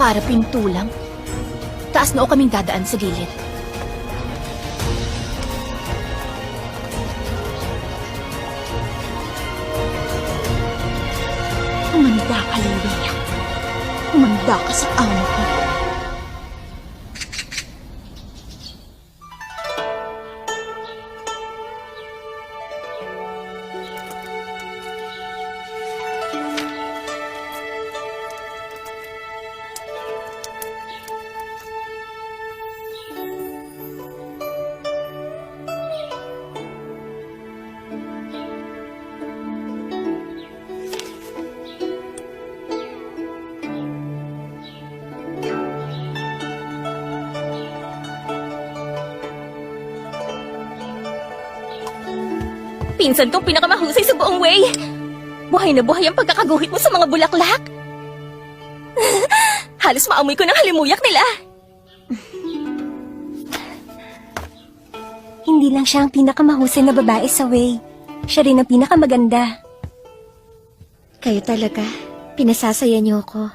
Para pintulang. Taas noo kaming dadaan sa gilid. Umanda ka, Lilia. Umanda ka sa amo ko. Pinsan kong pinakamahusay sa buong way. Buhay na buhay ang pagkakaguhit mo sa mga bulaklak. Halos maamoy ko ng halimuyak nila. Hindi lang siya ang pinakamahusay na babae sa Way. Siya rin ang pinakamaganda. Kayo talaga. Pinasasaya niyo ako.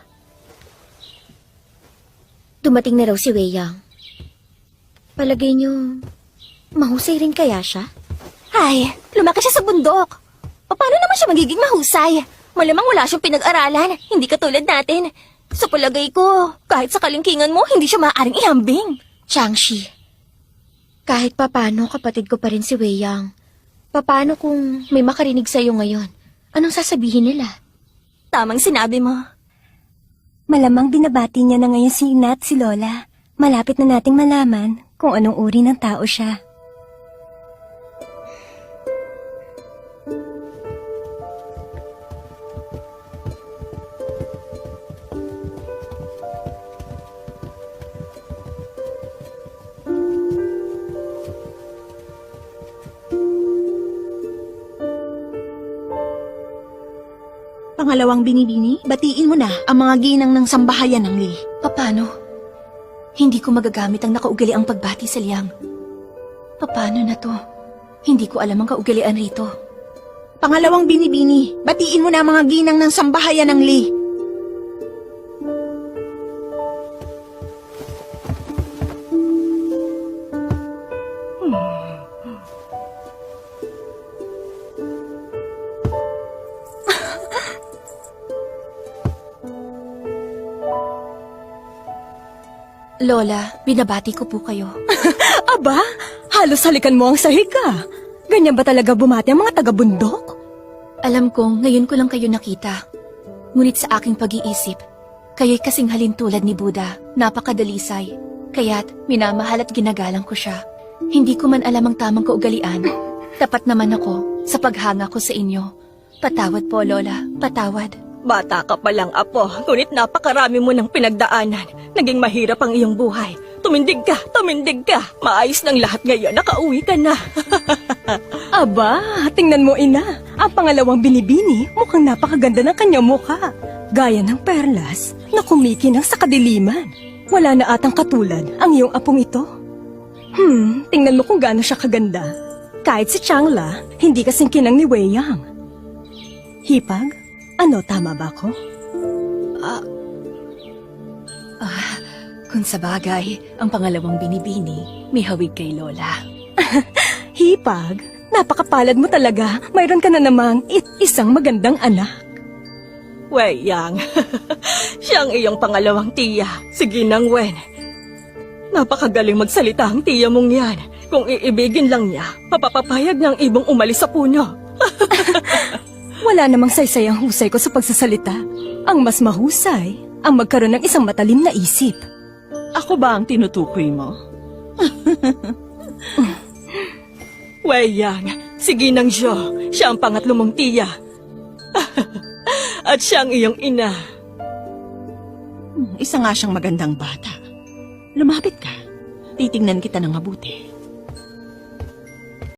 Dumating na raw si Wei Yang. Palagay niyo, mahusay rin kaya siya? Ay, lumaki siya sa bundok. Paano naman siya magiging mahusay? Malamang wala siyang pinag-aralan. Hindi katulad natin. Sa palagay ko, kahit sa kalingkingan mo, hindi siya maaaring ihambing. Changshi, kahit papano kapatid ko pa rin si Wei Yang. Paano kung may makarinig sa'yo ngayon? Anong sasabihin nila? Tamang sinabi mo. Malamang binabati niya na ngayon si Ina at si Lola. Malapit na nating malaman kung anong uri ng tao siya. Pangalawang binibini, batiin mo na ang mga ginang ng sambahayan ng Li. Paano? Hindi ko magagamit ang nakaugaliang pagbati sa liyang. Paano na to? Hindi ko alam ang kaugalian rito. Pangalawang binibini, batiin mo na ang mga ginang ng sambahayan ng Li. Lola, binabati ko po kayo. Aba, halos halikan mo ang sahig ka. Ganyan ba talaga bumati ang mga taga-bundok? Alam kong ngayon ko lang kayo nakita. Ngunit sa aking pag-iisip, kayo'y kasing halin tulad ni Buddha, napakadalisay. Kaya't minamahal at ginagalang ko siya. Hindi ko man alam ang tamang kaugalian. Tapat naman ako sa paghanga ko sa inyo. Patawad po, Lola. Patawad. Bata ka pa lang, Apo, ngunit napakarami mo ng pinagdaanan. Naging mahirap ang iyong buhay. Tumindig ka, tumindig ka. Maayos ng lahat ngayon, nakauwi ka na. Aba, tingnan mo ina. Ang pangalawang binibini, mukhang napakaganda ng kanyang mukha. Gaya ng perlas na kumikinang sa kadiliman. Wala na atang katulad ang iyong apong ito. Hmm, tingnan mo kung gaano siya kaganda. Kahit si Changla, hindi kasing kinang ni Wei Yang. Hipag, ano tama ba ko? Kung sa bagay, ang pangalawang binibini, may hawig kay Lola. Hipag, napakapalad mo talaga. Mayroon ka na namang isang magandang anak. Wei Yang, siya ang iyong pangalawang tiya. Sige nang Wen. Napakagaling magsalita ang tiya mong yan. Kung iibigin lang niya, mapapapayag ng ibong umalis sa puno. Wala namang saysay ang husay ko sa pagsasalita. Ang mas mahusay, ang magkaroon ng isang matalim na isip. Ako ba ang tinutukoy mo? Wei Yang, sige nang Jo. Siya ang pangatlo mong tiya. At siya ang iyong ina. Isa nga siyang magandang bata. Lumapit ka. Titingnan kita ng mabuti.